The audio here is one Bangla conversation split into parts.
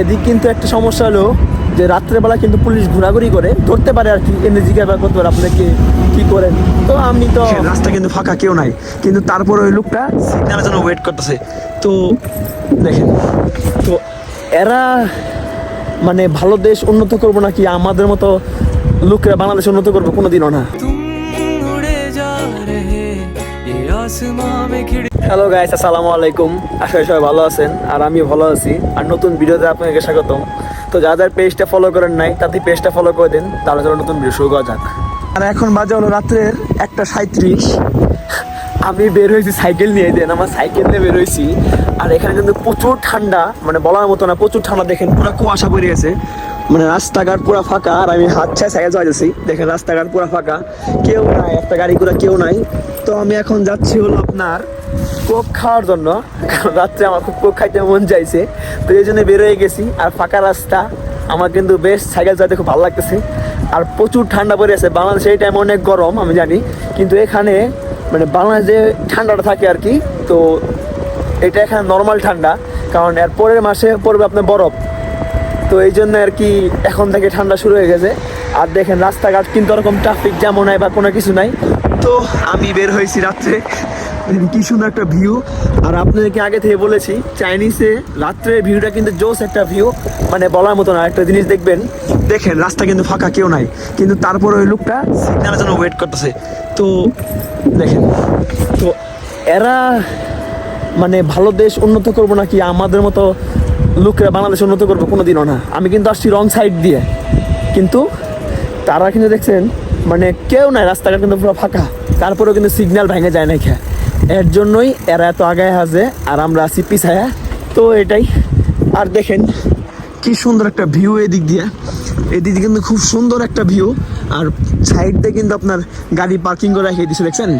এদিক কিন্তু একটা সমস্যা হলো যে রাত্রেবেলা কিন্তু পুলিশ ঘোরাঘুরি করে ধরতে পারে আর কি এনে জিজ্ঞাসা করতে পারে আপনাকে কি করেন। তো আমি তো রাস্তা কিন্তু ফাঁকা কেউ নাই। কিন্তু তারপর ওই লোকটা সিগন্যালের জন্য ওয়েট করতেছে। তো দেখেন। তো এরা মানে ভালো দেশ উন্নত করব নাকি আমাদের মতো লোকরা বাংলাদেশ উন্নত করব? কোনোদিনও না। হ্যালো গাইস আসসালামু আলাইকুম। আশা সবাই ভালো আছেন, আর আমি ভালো আছি। আর নতুন ভিডিওতে আপনাকে স্বাগতম। তো যাদের পেজটা ফলো করেন নাই, তাদের পেজটা ফলো করে দিন, তাহলে নতুন ভিডিও শুরু করা যাক। আর এখন বাজে হলো রাত্রের একটা সাঁত্রিশ আমি বের হয়েছি, সাইকেল নিয়ে দেন, আমার সাইকেল নিয়ে বের হয়েছি। আর এখানে কিন্তু প্রচুর ঠান্ডা মানে বলার মতো না, প্রচুর ঠান্ডা, দেখেন পুরো কুয়াশা পড়ে গেছে। মানে রাস্তাঘাট পুরো ফাঁকা, আর আমি হাত ছায় সাইকেল চালাইতেছি দেখেন রাস্তাঘাট পুরো ফাঁকা, কেউ নাই, একটা গাড়ি করে কেউ নাই। তো আমি এখন যাচ্ছি হলো আপনার কোক খাওয়ার জন্য, কারণ রাত্রে আমার খুব কোক খাইতে মন চাইছে। তো এই জন্য বেরোয় গেছি, আর ফাঁকা রাস্তা, আমার কিন্তু বেশ সাইকেল চালাতে খুব ভালো লাগতেছে। আর প্রচুর ঠান্ডা পড়ে আছে, বাংলাদেশে এই টাইমে অনেক গরম, আমি জানি। কিন্তু এখানে মানে বাংলাদেশে ঠান্ডাটা থাকে আর কি, তো এটা এখানে নর্মাল ঠান্ডা, কারণ এর পরের মাসে পড়বে আপনার বরফ। তো এই জন্য আর কি এখন থেকে ঠান্ডা শুরু হয়ে গেছে। আর দেখেন রাস্তাঘাট কিন্তু ওরকম ট্রাফিক জ্যামও নাই বা কোনো কিছু নাই। তো আমি বের হয়েছি রাত্রে। কি সুন্দর একটা ভিউ আর আপনাদেরকে আগে থেকে বলেছি চাইনিজে রাত্রের ভিউটা কিন্তু জোস একটা ভিউ মানে বলার মতো না, একটা জিনিস দেখবেন। দেখেন, রাস্তা কিন্তু ফাঁকা, কেউ নাই। কিন্তু তারপরে ওই লোকটা সিগনালের জন্য ওয়েট করতেছে। তো দেখেন, তো এরা মানে ভালো দেশ উন্নত করব নাকি আমাদের মতো লোকরা বাংলাদেশ উন্নত করব কোনো দিনও না? আমি কিন্তু আসছি রং সাইড দিয়ে। কিন্তু তারা কিন্তু দেখছেন মানে কেউ নাই, রাস্তাঘাট কিন্তু পুরো ফাঁকা। তারপরেও কিন্তু সিগন্যাল ভেঙে যায় না খেয়ে এর জন্যই এরা এত আগায় হাজে, আর আমরা আছি পিছায়া। তো এটাই। আর দেখেন, কি সুন্দর একটা ভিউ এদিক দিয়ে। এদিকে কিন্তু খুব সুন্দর একটা ভিউ আর সাইড দিয়ে কিন্তু আপনার গাড়ি পার্কিং করে রেখে দিছে, দেখছেন?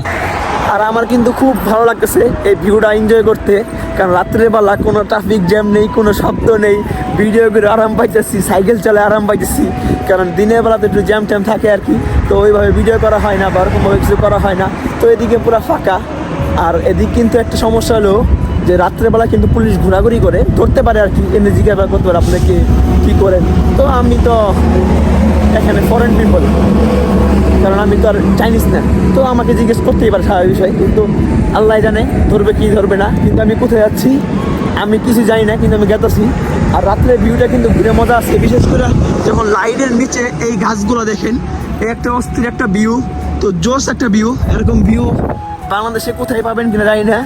আর আমার কিন্তু খুব ভালো লাগতেছে এই ভিউটা এনজয় করতে। কারণ রাত্রেবেলা কোনো ট্রাফিক জ্যাম নেই, কোনো শব্দ নেই। ভিডিও করে আরাম পাইতেছি সাইকেল চালে আরাম পাইতেছি। কারণ দিনের বেলাতে একটু জ্যাম ট্যাম থাকে আর কি। তো ওইভাবে ভিডিও করা হয় না বা ওরকমভাবে কিছু করা হয় না। তো এদিকে পুরো ফাঁকা। আর এদিক কিন্তু একটা সমস্যা হলো যে রাত্রেবেলা কিন্তু পুলিশ ঘোরাঘুরি করে, ধরতে পারে আর কি এনে জিজ্ঞাসা করতে পারে। আপনাকে কি করেন? তো আমি তো এখানে ফরেন পিপল কারণ আমি তো আর চাইনিজ না। তো আমাকে জিজ্ঞেস করতেই পারে সারা বিষয়, কিন্তু আল্লাহ জানে ধরবে কি ধরবে না। কিন্তু আমি কোথায় যাচ্ছি আমি কিছু জানি না, কিন্তু আমি গেতেছি। আর রাত্রের ভিউটা কিন্তু ঘুরে মজা আছে। বিশেষ করে যখন লাইটের নিচে এই গাছগুলো দেখেন এই একটা অস্থির একটা ভিউ তো জোস একটা ভিউ এরকম ভিউ বাংলাদেশে কোথায় পাবেন কিনা জানি না।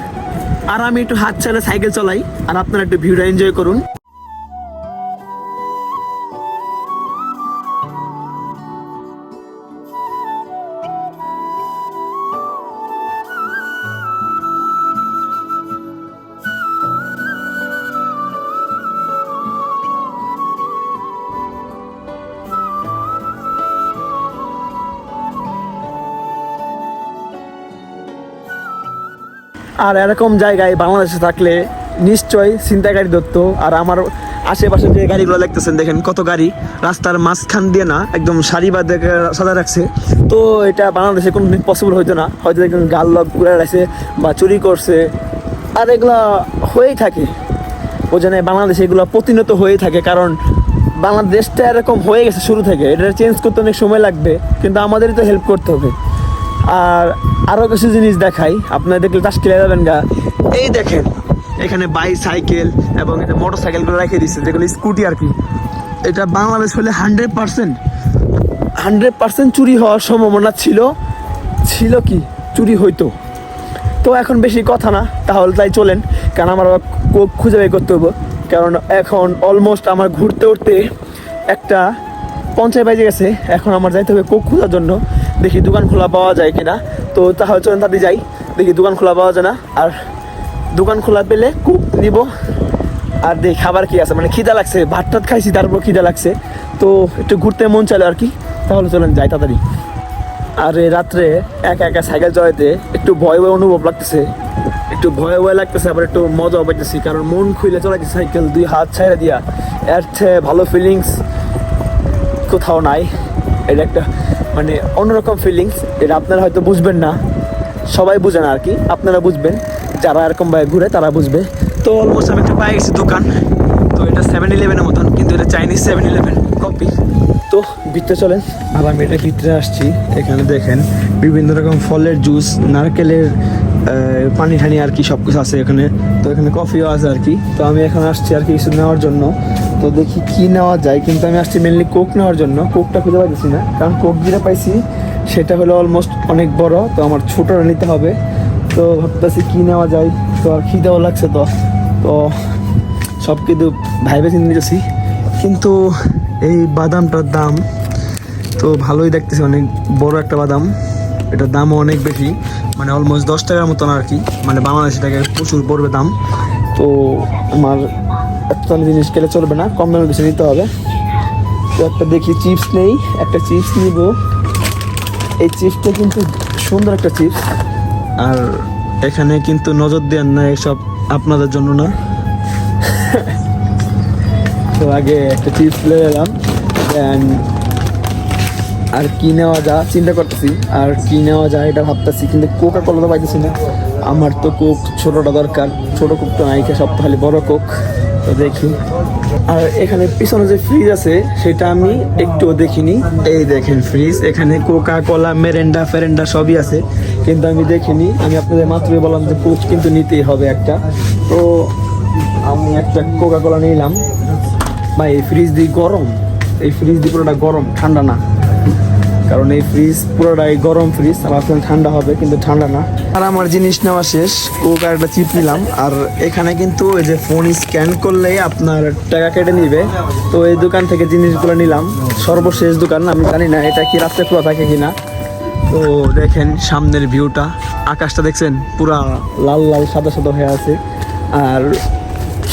আর আমি একটু হাত ছাড়া সাইকেল চলাই, আর আপনারা একটু ভিউটা এনজয় করুন। আর এরকম জায়গায় বাংলাদেশে থাকলে নিশ্চয়ই ছিনতাইকারী ধরত আর আমার আশেপাশে যে গাড়িগুলো দেখতেছেন, দেখেন কত গাড়ি। রাস্তার মাঝখান দিয়ে না একদম সারিবাদ সাজা রাখছে। তো এটা বাংলাদেশে কোনো পসিবল হইতো না। হয়তো দেখুন গাল লক ঘুরে রাখছে বা চুরি করছে। আর এগুলো হয়েই থাকে। ও জানে বাংলাদেশে এগুলো প্রতিনিয়ত হয়েই থাকে। কারণ বাংলাদেশটা এরকম হয়ে গেছে শুরু থেকে। এটা চেঞ্জ করতে অনেক সময় লাগবে। কিন্তু আমাদেরই তো হেল্প করতে হবে। আর আরও কিছু জিনিস দেখাই। আপনারা দেখলে তাস খেলে যাবেন গা। এই দেখেন, এখানে বাইসাইকেল এবং এটা মোটর সাইকেলগুলো রেখে দিচ্ছে যেগুলো স্কুটি আর কি। এটা বাংলাদেশ হলে হান্ড্রেড পার্সেন্ট হান্ড্রেড পার্সেন্ট চুরি হওয়ার সম্ভাবনা ছিল। ছিল কি? চুরি হইতো। তো এখন বেশি কথা না, তাহলে তাই চলেন। কারণ আমার খুঁজে বের করতে হবে কারণ এখন অলমোস্ট আমার ঘুরতে উঠতে একটা পঞ্চায়েত বাজে গেছে। এখন আমার যাইতে হবে কোক খোঁজার জন্য। দেখি দোকান খোলা পাওয়া যায় কিনা। তো তাহলে চলেন তাতে যাই। দেখি দোকান খোলা পাওয়া যায় না। আর দোকান খোলা পেলে কুক নিব। আর দেখি, খাবার কি আছে? মানে খিদা লাগছে। ভাত টাত খাইছি, তারপর খিদা লাগছে। তো একটু ঘুরতে মন চলে আর কি। তাহলে চলেন যাই তাড়াতাড়ি। আর রাত্রে একা একা সাইকেল চালাইতে একটু ভয় ভয় অনুভব লাগতেছে। একটু ভয় ভয় লাগতেছে, আবার একটু মজাও পাইতেছি। কারণ মন খুলে চালাইছি সাইকেল দুই হাত ছেড়ে দিয়া, এর ভালো ফিলিংস কোথাও নাই। এটা একটা মানে অন্যরকম ফিলিংস এটা আপনারা হয়তো বুঝবেন না। সবাই বুঝে না আর কি, আপনারা বুঝবেন। যারা এরকম ভাবে ঘুরে, তারা বুঝবে। তো অলমোস্ট আমি একটা পাই গেছি দোকান। তো এটা সেভেন ইলেভেনের মতন, কিন্তু এটা চাইনিজ সেভেন ইলেভেন কপি তো ভিতরে চলেন। আর আমি এটা ভিতরে আসছি, এখানে দেখেন, বিভিন্ন রকম ফলের জুস নারকেলের পানি ঠানি আর কি সব কিছু আছে এখানে। তো এখানে কফিও আছে আর কি। তো আমি এখন আসছি আর কি কিছু নেওয়ার জন্য। তো দেখি কি নেওয়া যায়, কিন্তু আমি আসছি মেনলি কোক নেওয়ার জন্য। কোকটা খুঁজে পাইতেছি না, কারণ কোক যেটা পাইছি, সেটা হলো অলমোস্ট অনেক বড়, তো আমার ছোটোটা নিতে হবে। তো ভাবতেছি কি নেওয়া যায়, তো আর খিদেও লাগছে তো। তো সব কিছু ভাইবে চিন্তা নিতেছি। কিন্তু এই বাদামটার দাম, তো ভালোই দেখতেছি, অনেক বড় একটা বাদাম। এটার দামও অনেক বেশি মানে অলমোস্ট দশ টাকার মতন আর কি। মানে বাংলাদেশি টাকায় প্রচুর পড়বে দাম। তো আমার এত দামি জিনিস খেলে চলবে না কম দামে বেশি নিতে হবে। তো একটা দেখি চিপস নেই একটা চিপস নিব। এই চিপসটা কিন্তু সুন্দর একটা চিপস। আর এখানে কিন্তু নজর দেন না এসব আপনাদের জন্য না। তো আগে একটা চিপস নিয়ে এলাম। দেন আর কি নেওয়া যা চিন্তা করতেছি আর কি নেওয়া যায় এটা ভাবতেছি কিন্তু কোকা কোলা তো পাইতেছি না। আমার তো কোক ছোটটা দরকার ছোট কোক তো নাই সব খালি বড় কোক তো দেখি। আর এখানে পিছনে যে ফ্রিজ আছে, সেটা আমি একটুও দেখিনি। এই দেখেন ফ্রিজ এখানে কোকা কোলা মেরেন্ডা ফেরেন্ডা সবই আছে। কিন্তু আমি দেখিনি। আমি আপনাদের মাত্রই বললাম যে কোক কিন্তু নিতেই হবে একটা। তো আমি একটা কোকা কোলা নিলাম। ভাই, এই ফ্রিজ দিয়ে গরম। এই ফ্রিজ দিয়ে পুরোটা গরম, ঠান্ডা না। কারণ এই ফ্রিজ পুরোটাই গরম ফ্রিজ আপনার ঠান্ডা হবে, কিন্তু ঠান্ডা না। আর আমার জিনিস নেওয়া শেষ, কোক একটা চিপ নিলাম। আর এখানে কিন্তু এই যে ফোন স্ক্যান করলেই আপনার টাকা কেটে নিবে। তো এই দোকান থেকে জিনিসগুলো নিলাম। সর্বশেষ দোকান, আমি জানি না এটা কি রাত্রে খোলা থাকে কিনা। তো দেখেন সামনের ভিউটা আকাশটা দেখছেন? পুরা লাল লাল, সাদা সাদা হয়ে আছে। আর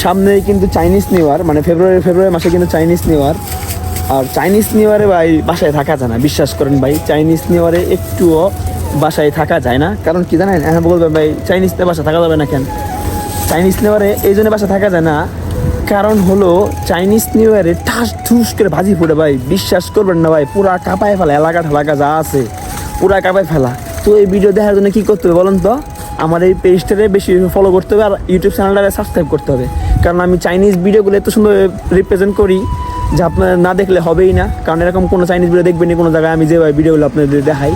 সামনেই কিন্তু চাইনিজ নিউ ইয়ার মানে ফেব্রুয়ারি ফেব্রুয়ারি মাসে কিন্তু চাইনিজ নিউ ইয়ার আর চাইনিজ নিউ ইয়ারে ভাই বাসায় থাকা যায় না। বিশ্বাস করেন ভাই চাইনিজ নিউ ইয়ারে একটুও বাসায় থাকা যায় না। কারণ কি জানেন হ্যাঁ বলবেন ভাই চাইনিজ নিয়ে বাসা থাকা যাবে না কেন? চাইনিজ নিউ ইয়ারে এই জন্য বাসা থাকা যায় না। কারণ হলো চাইনিজ নিউ ইয়ারে ঠাস ঠুস করে ভাজি ফুটে ভাই। বিশ্বাস করবেন না ভাই, পুরা কাঁপায় ফেলা, এলাকা ঠেলাকা যা আছে, পুরা কাঁপায় ফেলা। তো এই ভিডিও দেখার জন্য কী করতে হবে বলুন তো? আমার এই পেজটারে বেশি ফলো করতে হবে আর ইউটিউব চ্যানেলটারে সাবস্ক্রাইব করতে হবে। কারণ আমি চাইনিজ ভিডিওগুলো এত সুন্দর রিপ্রেজেন্ট করি যে আপনার না দেখলে হবেই না, কারণ এরকম কোনো চাইনিজ ভিডিও দেখবেন কোনো জায়গায়, আমি যেভাবে ভিডিওগুলো আপনাদের দেখাই।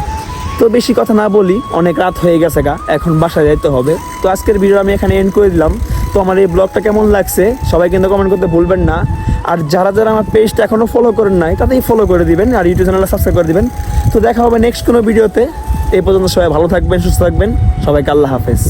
তো বেশি কথা না বলি, অনেক রাত হয়ে গেছে গা, এখন বাসায় যাইতে হবে। তো আজকের ভিডিও আমি এখানে এন্ড করে দিলাম। তো আমার এই ব্লগটা কেমন লাগছে, সবাই কিন্তু কমেন্ট করতে ভুলবেন না। আর যারা যারা আমার পেজটা এখনও ফলো করেন নাই তাতেই ফলো করে দিবেন আর ইউটিউব চ্যানেলটা সাবস্ক্রাইব করে দিবেন। তো দেখা হবে নেক্সট কোনো ভিডিওতে এই পর্যন্ত সবাই ভালো থাকবেন, সুস্থ থাকবেন। সবাইকে আল্লাহ হাফেজ।